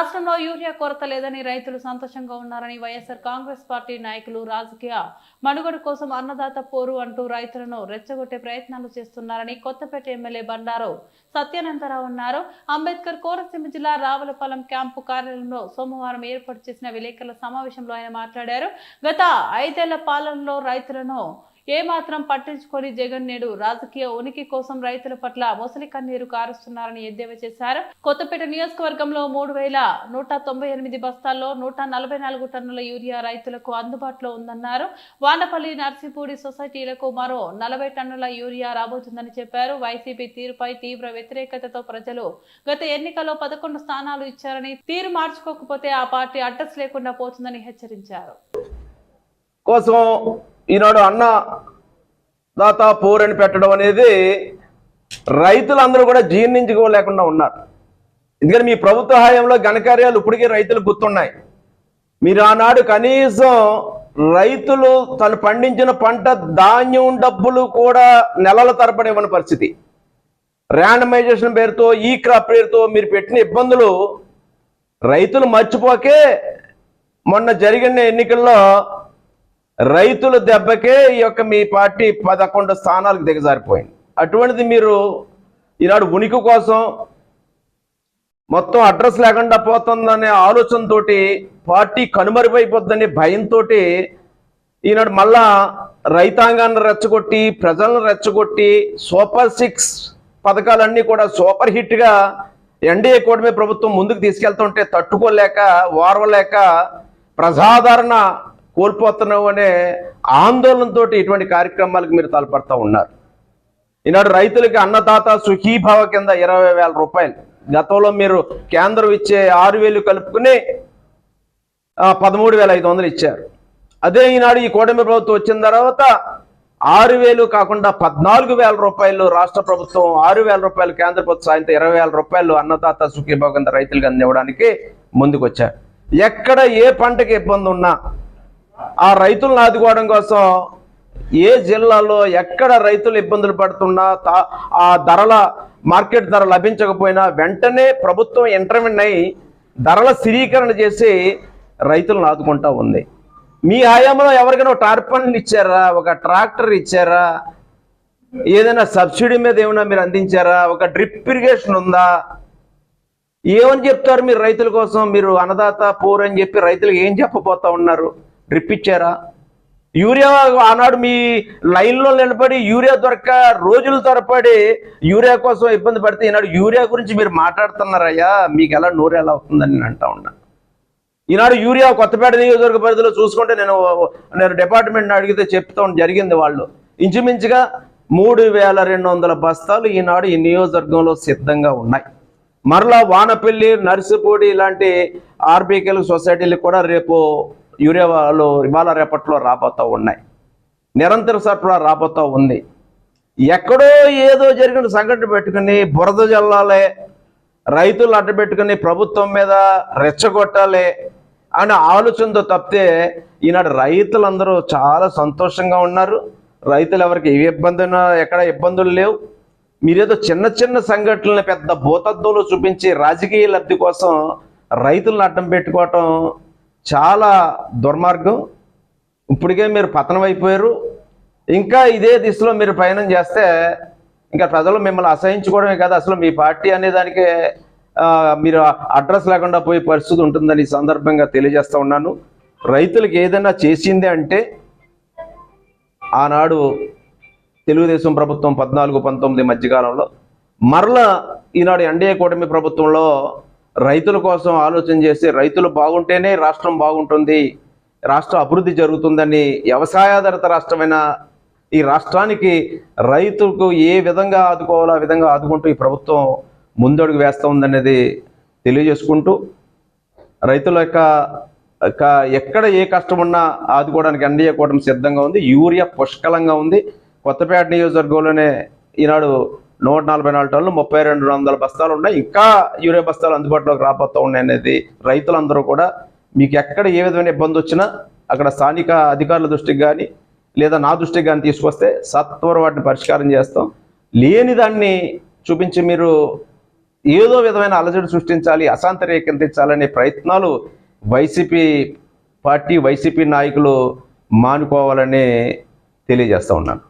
రాష్ట్రంలో యూరియా కొరత లేదని రైతులు సంతోషంగా ఉన్నారని వైఎస్ఆర్ కాంగ్రెస్ పార్టీ నాయకులు రాజకీయ మనుగడ కోసం అన్నదాత పోరు అంటూ రైతులను రెచ్చగొట్టే ప్రయత్నాలు చేస్తున్నారని కొత్తపేట ఎమ్మెల్యే బండారు సత్యానందరావు అన్నారు. అంబేద్కర్ కోనసీమ జిల్లా రావులపాలెం క్యాంపు కార్యాలయంలో సోమవారం ఏర్పాటు చేసిన విలేకరుల సమావేశంలో ఆయన మాట్లాడారు. గత ఐదేళ్ళ పాలనలో రైతులను ఏమాత్రం పట్టించుకొని జగన్ నేడు రాజకీయ ఉనికి కోసం రైతుల పట్ల మొసలి కన్నీరు కారుస్తున్నారని ఎద్దేవా చేశారు. కొత్తపేట నియోజకవర్గంలో మూడు వేల నూట తొంభై ఎనిమిది బస్తాల్లో నూట నలభై నాలుగు టన్నుల యూరియా రైతులకు అందుబాటులో ఉందన్నారు. వాండపల్లి నర్సీపూడి సొసైటీలకు మరో నలభై టన్నుల యూరియా రాబోతుందని చెప్పారు. వైసీపీ తీరుపై తీవ్ర వ్యతిరేకతతో ప్రజలు గత ఎన్నికల్లో పదకొండు స్థానాలు ఇచ్చారని తీరు మార్చుకోకపోతే ఆ పార్టీ అడ్రస్ లేకుండా పోతుందని హెచ్చరించారు. కోసం ఈనాడు అన్న దాత పోరని పెట్టడం అనేది రైతులందరూ కూడా జీర్ణించుకోలేకుండా ఉన్నారు. ఎందుకంటే మీ ప్రభుత్వ హయాంలో ఘనకార్యాలు ఇప్పటికీ రైతులు గుర్తున్నాయి. మీరు ఆనాడు కనీసం రైతులు తను పండించిన పంట ధాన్యం డబ్బులు కూడా నెలల తరబడి ఇవ్వని పరిస్థితి. ర్యాండమైజేషన్ పేరుతో ఈ క్రాప్ పేరుతో మీరు పెట్టిన ఇబ్బందులు రైతులు మర్చిపోకే మొన్న జరిగిన ఎన్నికల్లో రైతుల దెబ్బకే ఈ యొక్క మీ పార్టీ పదకొండు స్థానాలకు దిగజారిపోయింది. అటువంటిది మీరు ఈనాడు ఉనికి కోసం మొత్తం అడ్రస్ లేకుండా పోతుందనే ఆలోచనతోటి పార్టీ కనుమరుగైపోద్దని భయంతో ఈనాడు మళ్ళా రైతాంగాన్ని రెచ్చగొట్టి ప్రజలను రెచ్చగొట్టి సూపర్ సిక్స్ పథకాలన్నీ కూడా సూపర్ హిట్గా ఎన్డీఏ కూటమి ప్రభుత్వం ముందుకు తీసుకెళ్తుంటే తట్టుకోలేక ఓర్వలేక ప్రజాదరణ కోల్పోతున్నావు అనే ఆందోళనతో ఇటువంటి కార్యక్రమాలకు మీరు తలపడతా ఉన్నారు. ఈనాడు రైతులకి అన్నదాత సుఖీభావ కింద ఇరవై వేల రూపాయలు. గతంలో మీరు కేంద్రం ఇచ్చే ఆరు వేలు కలుపుకుని పదమూడు వేల ఐదు వందలు ఇచ్చారు. అదే ఈనాడు ఈ కూటమి ప్రభుత్వం వచ్చిన తర్వాత ఆరు వేలు కాకుండా పద్నాలుగు వేల రూపాయలు రాష్ట్ర ప్రభుత్వం ఆరు వేల రూపాయలు కేంద్ర ప్రభుత్వం సాయంత్రం ఇరవై వేల రూపాయలు అన్నదాత సుఖీభావ కింద రైతులకు అందివ్వడానికి ముందుకు వచ్చారు ఎక్కడ ఏ పంటకి ఇబ్బంది ఉన్నా ఆ రైతులను ఆదుకోవడం కోసం ఏ జిల్లాలో ఎక్కడ రైతులు ఇబ్బందులు పడుతున్నా ఆ ధరల మార్కెట్ ధర లభించకపోయినా వెంటనే ప్రభుత్వం ఇంటర్వ్యూన్ అయి ధరల స్థిరీకరణ చేసి రైతులను ఆదుకుంటా ఉంది. మీ హయాంలో ఎవరికైనా ఒక టార్పన్లు ఇచ్చారా? ఒక ట్రాక్టర్ ఇచ్చారా? ఏదైనా సబ్సిడీ మీద ఏమైనా మీరు అందించారా? ఒక డ్రిప్ ఇరిగేషన్ ఉందా? ఏమని చెప్తారు మీరు రైతుల కోసం? మీరు అన్నదాత పూర్ అని చెప్పి రైతులకు ఏం చెప్పబోతా ఉన్నారు? డ్రిప్ ఇచ్చారా? యూరియా ఆనాడు మీ లైన్లో నిలబడి యూరియా దొరక రోజులు తరబడి యూరియా కోసం ఇబ్బంది పడితే ఈనాడు యూరియా గురించి మీరు మాట్లాడుతున్నారయ్యా మీకు ఎలా నోరు ఎలా అవుతుందని నేను అంటా ఉన్నా. ఈనాడు యూరియా కొత్తపేట నియోజకవర్గ పరిధిలో చూసుకుంటే నేను నేను డిపార్ట్మెంట్ని అడిగితే చెప్తా జరిగింది వాళ్ళు. ఇంచుమించుగా మూడు వేల రెండు వందల బస్తాలు ఈనాడు ఈ నియోజకవర్గంలో సిద్ధంగా ఉన్నాయి. మరలా వానపల్లి నర్సిపూడి ఇలాంటి ఆర్బీకేలు సొసైటీలకు కూడా రేపు యూరియాలో వాళ్ళు ఇవాళ రేపట్లో రాబోతూ ఉన్నాయి. నిరంతర సరఫరా రాబోతూ ఉంది. ఎక్కడో ఏదో జరిగిన సంఘటన పెట్టుకుని బురద జల్లాలే రైతులు అడ్డబెట్టుకుని ప్రభుత్వం మీద రెచ్చగొట్టాలి అని ఆలోచనతో తప్పితే ఈనాడు రైతులందరూ చాలా సంతోషంగా ఉన్నారు. రైతులు ఎవరికి ఏ ఇబ్బంది ఎక్కడ ఇబ్బందులు లేవు. మీరేదో చిన్న చిన్న సంఘటనలు పెద్ద భూతత్వంలో చూపించి రాజకీయ లబ్ధి కోసం రైతులను అడ్డం పెట్టుకోవటం చాలా దుర్మార్గం. ఇప్పటికే మీరు పతనం అయిపోయారు. ఇంకా ఇదే దిశలో మీరు పయనం చేస్తే ఇంకా ప్రజలు మిమ్మల్ని అసహించుకోవడమే కాదు అసలు మీ పార్టీ అనే దానికి మీరు అడ్రస్ లేకుండా పోయే పరిస్థితి ఉంటుందని సందర్భంగా తెలియజేస్తూ ఉన్నాను. రైతులకు ఏదైనా చేసింది అంటే ఆనాడు తెలుగుదేశం ప్రభుత్వం పద్నాలుగు పంతొమ్మిది మధ్యకాలంలో మరలా ఈనాడు ఎన్డీఏ కూటమి ప్రభుత్వంలో రైతుల కోసం ఆలోచన చేసి రైతులు బాగుంటేనే రాష్ట్రం బాగుంటుంది రాష్ట్ర అభివృద్ధి జరుగుతుందని వ్యవసాయాధారిత రాష్ట్రమైన ఈ రాష్ట్రానికి రైతులకు ఏ విధంగా ఆదుకోవాలో ఆ విధంగా ఆదుకుంటూ ఈ ప్రభుత్వం ముందడుగు వేస్తూ ఉందనేది తెలియజేసుకుంటూ రైతుల యొక్క యొక్క ఎక్కడ ఏ కష్టం ఉన్నా ఆదుకోవడానికి ఎన్డీఏ కూటమి సిద్ధంగా ఉంది. యూరియా పుష్కలంగా ఉంది. కొత్తపేట నియోజకవర్గంలోనే ఈనాడు నూట నలభై నాలుగు టన్నులు ముప్పై రెండు వందల బస్తాలు ఉన్నాయి. ఇంకా యూరియా బస్తాలు అందుబాటులోకి రాబోతూ ఉన్నాయి అనేది రైతులందరూ కూడా మీకు ఎక్కడ ఏ విధమైన ఇబ్బంది వచ్చినా అక్కడ స్థానిక అధికారుల దృష్టికి కానీ లేదా నా దృష్టికి కానీ తీసుకొస్తే సత్వరం వాటిని పరిష్కారం చేస్తాం. లేని దాన్ని చూపించి మీరు ఏదో విధమైన అలజడి సృష్టించాలి అశాంతి రేకెత్తించాలనే ప్రయత్నాలు వైసీపీ పార్టీ వైసీపీ నాయకులు మానుకోవాలని తెలియజేస్తూ ఉన్నాను.